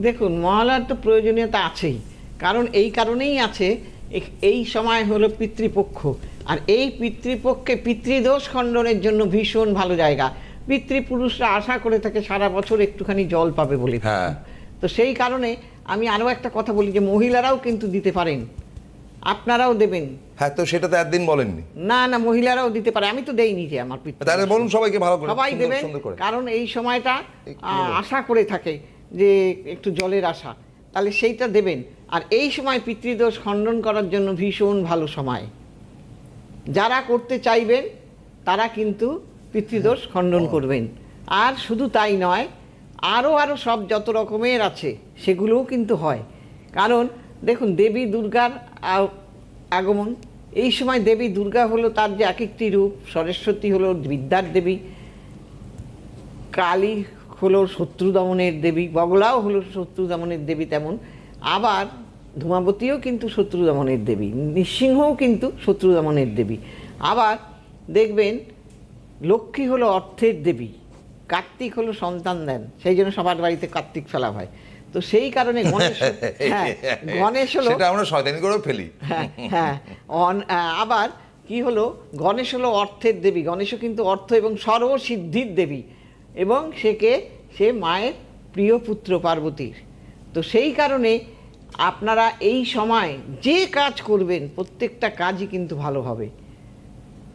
দেখুন মহালয়ার তো প্রয়োজনীয়তা আছেই। কারণ এই কারণেই আছে এই সময় হলো পিতৃপক্ষ। আর এই পিতৃপক্ষে পিতৃদোষ খণ্ডনের জন্য ভীষণ ভালো জায়গা। পিতৃপুরুষরা আশা করে থাকে সারা বছর একটুখানি জল পাবে বলে। হ্যাঁ। তো সেই কারণে আমি আরও একটা কথা বলি যে মহিলারাও কিন্তু দিতে পারেন। আপনারাও দেবেন। হ্যাঁ তো সেটা তো একদিন বলেননি। না না মহিলারাও দিতে পারে। আমি তো দেইনি যে আমার পিতৃ তাহলে বলুন সবাইকে ভালো করে। সবাই দেবেন কারণ এই সময়টা। আশা করে থাকে। যে একটু জলের আশা তাহলে সেইটা দেবেন। আর এই সময় পিতৃদোষ খণ্ডন করার জন্য ভীষণ ভালো সময়। যারা করতে চাইবেন তারা কিন্তু পিতৃদোষ খণ্ডন করবেন। আর শুধু তাই নয় আরও আরও সব যত রকমের আছে সেগুলোও কিন্তু হয়। কারণ দেখুন দেবী দুর্গার আগমন এই সময় দেবী দুর্গা হলো তার যে এক একটি রূপ সরস্বতী হলো বিদ্যার দেবী কালী হলো শত্রু দমনের দেবী বগলাও হলো শত্রু দমনের দেবী তেমন। আবার ধূমাবতীও কিন্তু শত্রু দমনের দেবী নৃসিংহও কিন্তু শত্রু দমনের দেবী। আবার দেখবেন লক্ষ্মী হলো অর্থের দেবী কার্তিক হলো সন্তান দেন সেই জন্য সবার বাড়িতে কার্তিক ফেলা হয়। তো সেই কারণে গণেশ হ্যাঁ গণেশ হলো সেটা আমরা শয়তানি করেও ফেলি। হ্যাঁ হ্যাঁ অন- আবার কি হলো গণেশ হলো অর্থের দেবী গণেশও কিন্তু অর্থ এবং সর্বসিদ্ধির দেবী। এবং সেকে সে মায়ের প্রিয় পুত্র পার্বতীর। তো সেই কারণে আপনারা এই সময় যে কাজ করবেন, প্রত্যেকটা কাজই কিন্তু ভালো হবে।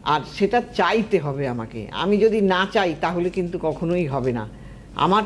আর সেটা চাইতে হবে আমাকে। আমি যদি না চাই, তাহলে কিন্তু কখনোই হবে না। আমার